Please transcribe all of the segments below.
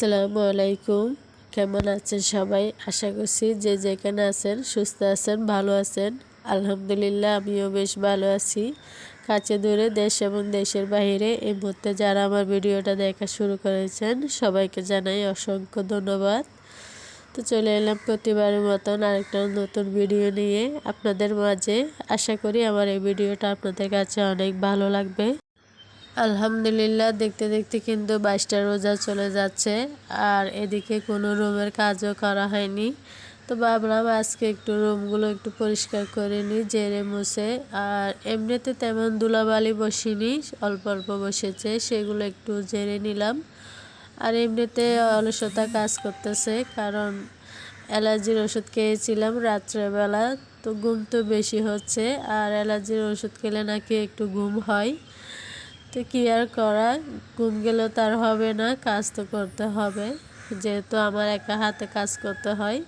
আসসালামু আলাইকুম কেমন আছেন সবাই? আশা করছি যে যেখানে আছেন সুস্থ আছেন, ভালো আছেন। আলহামদুলিল্লাহ, আমিও বেশ ভালো আছি। কাছে দূরে দেশ এবং দেশের বাইরে এই মুহূর্তে যারা আমার ভিডিওটা দেখা শুরু করেছেন, সবাইকে জানাই অসংখ্য ধন্যবাদ। তো চলে এলাম প্রতিবারের মতন আরেকটা নতুন ভিডিও নিয়ে। আপনাদের মাঝে আশা করি আমার এই ভিডিওটা আপনাদের কাছে অনেক ভালো লাগবে। আলহামদুলিল্লাহ, দেখতে দেখতে কিন্তু বাইশটা রোজা চলে যাচ্ছে। আর এদিকে কোনো রুমের কাজও করা হয়নি। তো ভাবলাম আজকে একটু রুমগুলো একটু পরিষ্কার করে নিই, জেরে মুছে। আর এমনিতে তেমন দুলাবালি বসিনি, অল্প অল্প বসেছে, সেগুলো একটু জেরে নিলাম। আর এমনিতে অলসতা কাজ করতেছে, কারণ অ্যালার্জির ওষুধ খেয়েছিলাম রাত্রেবেলা, তো ঘুম তো বেশি হচ্ছে। আর অ্যালার্জির ওষুধ খেলে নাকি একটু ঘুম হয়। তো কি আর করা ঘুম গেলেও আর হবে না, কাজ তো করতে হবে। যেহেতু আমার একা হাতে কাজ করতে হয়।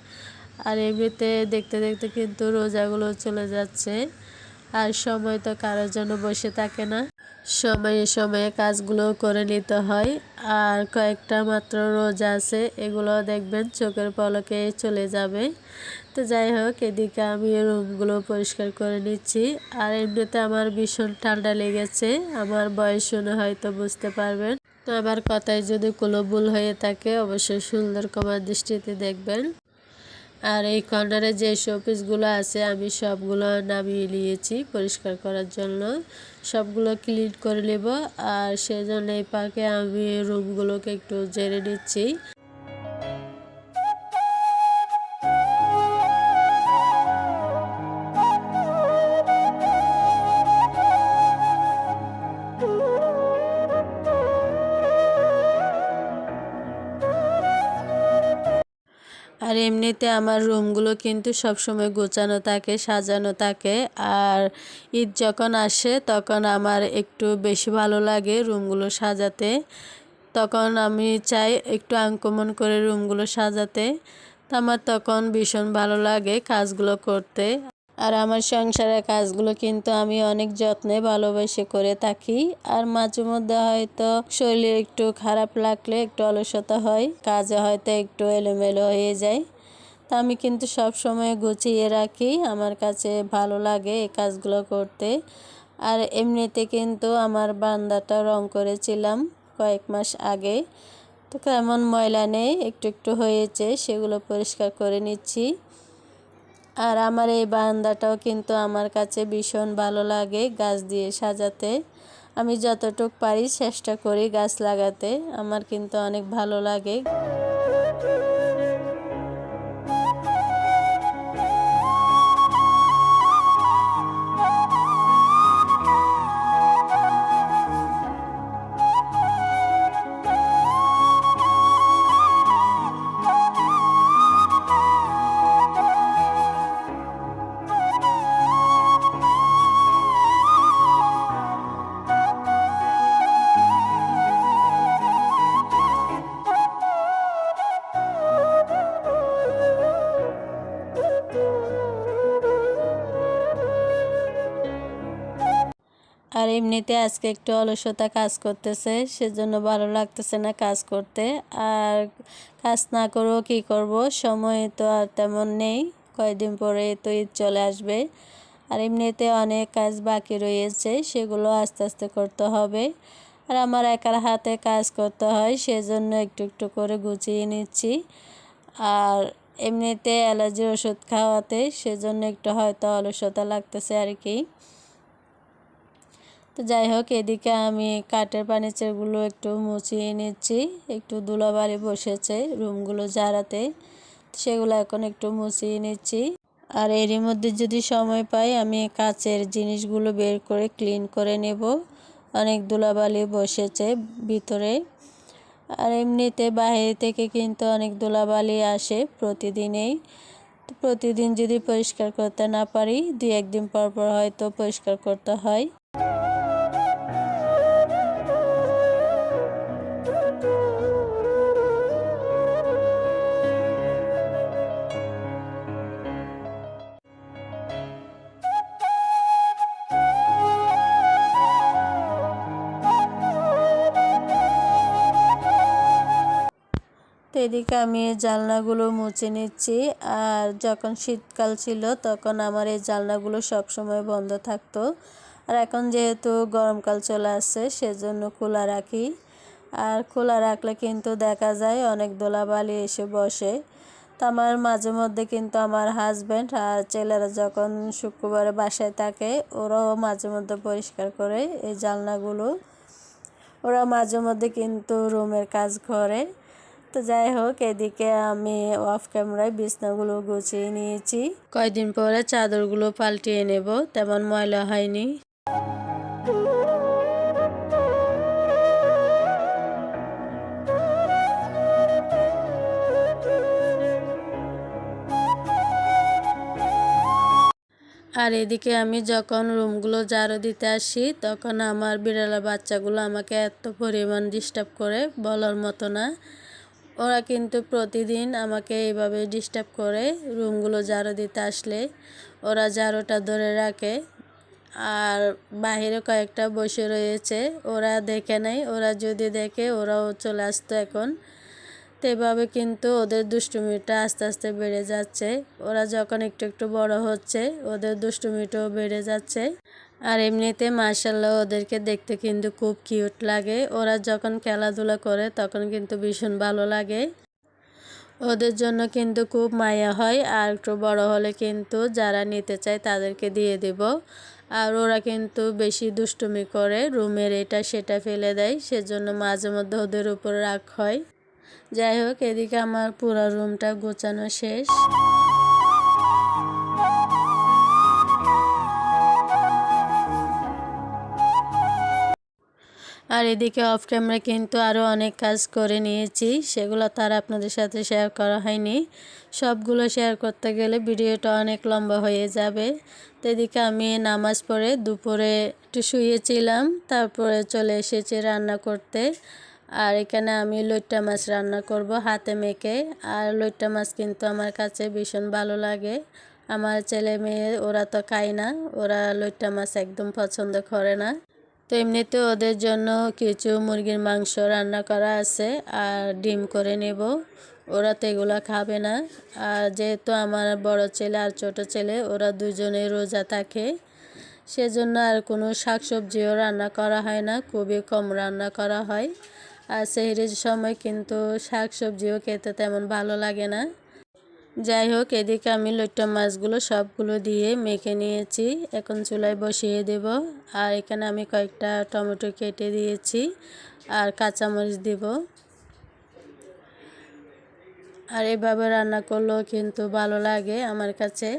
আর এমনিতে দেখতে দেখতে কিন্তু রোজাগুলো চলে যাচ্ছে। আর সময় তো কারোর জন্য বসে থাকে না। সময়ে সময়ে কাজগুলো করে নিতে হয়। আর কয়েকটা মাত্র রোজা আছে, এগুলো দেখবেন চোখের পলকে চলে যাবে। তো যাই হোক, এদিকে আমি রুমগুলো পরিষ্কার করে নিচ্ছি। আর এমনিতে আমার ভীষণ ঠান্ডা লেগেছে, আমার বয়স শুনে হয়তো বুঝতে পারবেন। তো আমার কথায় যদি কোনো ভুল হয়ে থাকে, অবশ্যই সুন্দর কমার দৃষ্টিতে দেখবেন। আর এই কর্নারে যে শোপিসগুলো আছে, আমি সবগুলো নামিয়ে নিয়েছি পরিষ্কার করার জন্য। সবগুলো ক্লিন করে নেব। আর সেজন্য এই পাকে আমি রুমগুলোকে একটু জেনে নিচ্ছি। আর এমনিতে আমার রুমগুলো কিন্তু সবসময় গোছানো থাকে, সাজানো থাকে। আর ঈদ যখন আসে, তখন আমার একটু বেশি ভালো লাগে রুমগুলো সাজাতে। তখন আমি চাই একটু আঙ্কমন করে রুমগুলো সাজাতে। আমার তখন ভীষণ ভালো লাগে কাজগুলো করতে। আর আমার সংসারের কাজগুলো কিন্তু আমি অনেক যত্নে ভালোবেসে করে থাকি। আর মাঝে মধ্যে হয়তো শরীরে একটু খারাপ লাগলে একটু অলসতা হয়, কাজে হয়তো একটু এলোমেলো হয়ে যায়। তা আমি কিন্তু সব সময় গুছিয়ে রাখি, আমার কাছে ভালো লাগে এই কাজগুলো করতে। আর এমনিতে কিন্তু আমার বান্দাটা রং করেছিলাম কয়েক মাস আগে। তো কেমন ময়লা নেই, একটু একটু হয়েছে, সেগুলো পরিষ্কার করে নিচ্ছি। আর আমার এই বারান্দাটাও কিন্তু আমার কাছে ভীষণ ভালো লাগে গাছ দিয়ে সাজাতে। আমি যতটুক পারি চেষ্টা করি গাছ লাগাতে, আমার কিন্তু অনেক ভালো লাগে। আর এমনিতে আজকে একটু অলসতা কাজ করতেছে, সেজন্য ভালো লাগতেছে না কাজ করতে। আর কাজ না করেও কী করব? সময় তো আর তেমন নেই কয়েকদিন পরে তো ঈদ চলে আসবে। আর এমনিতে অনেক কাজ বাকি রয়েছে, সেগুলো আস্তে আস্তে করতে হবে। আর আমার একার হাতে কাজ করতে হয়, সেজন্য একটু একটু করে গুছিয়ে নিচ্ছি। আর এমনিতে অ্যালার্জির ওষুধ খাওয়াতে, সেজন্য একটু হয়তো অলসতা লাগতেছে আর কি। তো যাই হোক, এদিকে আমি কাঠের ফার্নিচারগুলো একটু মুছিয়ে নিচ্ছি, একটু ধুলাবালি বসেছে রুমগুলো জারাতে সেগুলো এখন একটু মুছিয়ে নিচ্ছি। আর এরই মধ্যে যদি সময় পাই, আমি কাচের জিনিসগুলো বের করে ক্লিন করে নেব। অনেক ধুলাবালি বসেছে ভিতরে। আর এমনিতে বাইরে থেকে কিন্তু অনেক ধুলাবালি আসে প্রতিদিনেই। প্রতিদিন যদি পরিষ্কার করতে না পারি, দুই একদিন পর পর হয়তো পরিষ্কার করতে হয়। এদিকে আমি জানলাগুলো মুছে নিচ্ছি। আর যখন শীতকাল ছিল, তখন আমার এই জানলাগুলো সবসময় বন্ধ থাকতো। আর এখন যেহেতু গরমকাল চলে আসছে, সেজন্য খোলা রাখি। আর খোলা রাখলে কিন্তু দেখা যায় অনেক দোলাবালি এসে বসে। তো আমার মাঝে মধ্যে কিন্তু আমার হাজব্যান্ড আর ছেলেরা যখন শুক্রবারে বাসায় থাকে, ওরাও মাঝে মধ্যে পরিষ্কার করে এই জানলাগুলো ওরা মাঝে মধ্যে কিন্তু রুমের কাজ করে। তো যাই হোক, এদিকে আমি অফ ক্যামেরায় বিছনাগুলো গুছিয়ে নিয়েছি। কয়দিন পরে চাদরগুলো পাল্টিয়ে নেব, তেমন ময়লা হয়নি। আর এদিকে আমি যখন রুমগুলো ঝাড়ু দিতে আসি, তখন আমার বিড়ালের বাচ্চাগুলো আমাকে এত পরিমাণ ডিস্টার্ব করে, বলার মতো না। ওরা কিন্তু প্রতিদিন আমাকে এইভাবে ডিস্টার্ব করে রুমগুলো ঝাড়ু দিতে আসলে। ওরা ঝাড়ুটা ধরে রাখে। আর বাহিরে কয়েকটা বসে রয়েছে, ওরা দেখে নেয়। ওরা যদি দেখে, ওরাও চলে আসতো এখন। তো এভাবে কিন্তু ওদের দুষ্টুমিটা আস্তে আস্তে বেড়ে যাচ্ছে। ওরা যখন একটু একটু বড় হচ্ছে, ওদের দুষ্টুমিটাও বেড়ে যাচ্ছে। আর এমনিতে মার্শাল্লাহ ওদেরকে দেখতে কিন্তু খুব কিউট লাগে। ওরা যখন খেলাধুলা করে তখন কিন্তু ভীষণ ভালো লাগে। ওদের জন্য কিন্তু খুব মায়া হয় আর একটু বড় হলে কিন্তু যারা নিতে চায় তাদেরকে দিয়ে দেব। আর ওরা কিন্তু বেশি দুষ্টুমি করে, রুমের এটা সেটা ফেলে দেয়, সেজন্য মাঝে মধ্যে ওদের উপর রাগ হয়। যাই হোক, এদিকে আমার পুরো রুমটা গোছানো শেষ। আর এদিকে অফ ক্যামেরা কিন্তু আরও অনেক কাজ করে নিয়েছি। সেগুলো তার আপনাদের সাথে শেয়ার করা হয়নি। সবগুলো শেয়ার করতে গেলে ভিডিওটা অনেক লম্বা হয়ে যাবে। তো এদিকে আমি নামাজ পড়ে দুপুরে একটু শুয়েছিলাম, তারপরে চলে এসেছি রান্না করতে। আর এখানে আমি লইট্টা মাছ রান্না করব হাতে মেখে। আর লইট্টা মাছ কিন্তু আমার কাছে ভীষণ ভালো লাগে। আমার ছেলে মেয়ে, ওরা তো খায় না, ওরা লইট্টা মাছ একদম পছন্দ করে না। তো এমনিতে ওদের জন্য কিছু মুরগির মাংস রান্না করা আছে আর ডিম করে নেব। ওরা তো এগুলো খাবে না। আর যেহেতু আমার বড় ছেলে আর ছোট ছেলে, ওরা দুজনে রোজা থাকে। সেজন্য আর কোনো শাকসবজিও রান্না করা হয় না, খুবই কম রান্না করা হয়। আর সেহরির সময় কিন্তু শাক সবজিও খেতে তেমন ভালো লাগে না। যাই হোক, এদিকে আমি লইট্টা মাছগুলো সবগুলো দিয়ে মেখে নিয়েছি। এখন চুলায় বসিয়ে দেব। আর এখানে আমি কয়েকটা টমেটো কেটে দিয়েছি আর কাঁচামরিচ দিব। আর এভাবে রান্না করলেও কিন্তু ভালো লাগে আমার কাছে।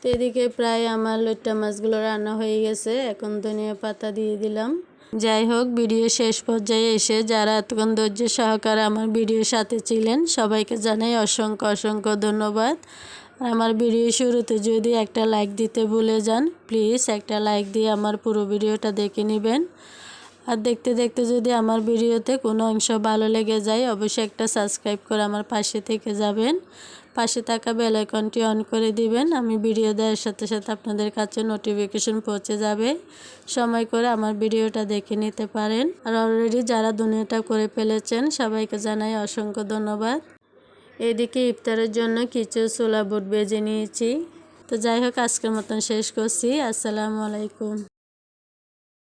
তো এদিকে প্রায় আমার লইট্টা মাছগুলো রান্না হয়ে গেছে। এখন ধনিয়া পাতা দিয়ে দিলাম। যাই হোক, ভিডিও শেষ পর্যায়ে এসে যারা এতক্ষণ ধৈর্য সহকারে আমার ভিডিওর সাথে ছিলেন, সবাইকে জানাই অসংখ্য অসংখ্য ধন্যবাদ। আমার ভিডিও শুরুতে যদি একটা লাইক দিতে ভুলে যান প্লিজ একটা লাইক দিয়ে আমার পুরো ভিডিওটা দেখে নেবেন। আর দেখতে দেখতে যদি আমার ভিডিওতে কোনো অংশ ভালো লেগে যায়, অবশ্যই একটা সাবস্ক্রাইব করে আমার পাশে থেকে যাবেন। পাশে থাকা বেল আইকনটি অন করে দিবেন। আমি ভিডিও দেওয়ার সাথে সাথে আপনাদের কাছে নোটিফিকেশন পৌঁছে যাবে। সময় করে আমার ভিডিওটা দেখে নিতে পারেন। আর অলরেডি যারা দুনিয়াটা করে ফেলেছেন, সবাইকে জানাই অসংখ্য ধন্যবাদ। এদিকে ইফতারের জন্য কিছু ছোলা বুট বেজে নিয়েছি। তো যাই হোক, আজকের মতন শেষ করছি। আসসালামু আলাইকুম।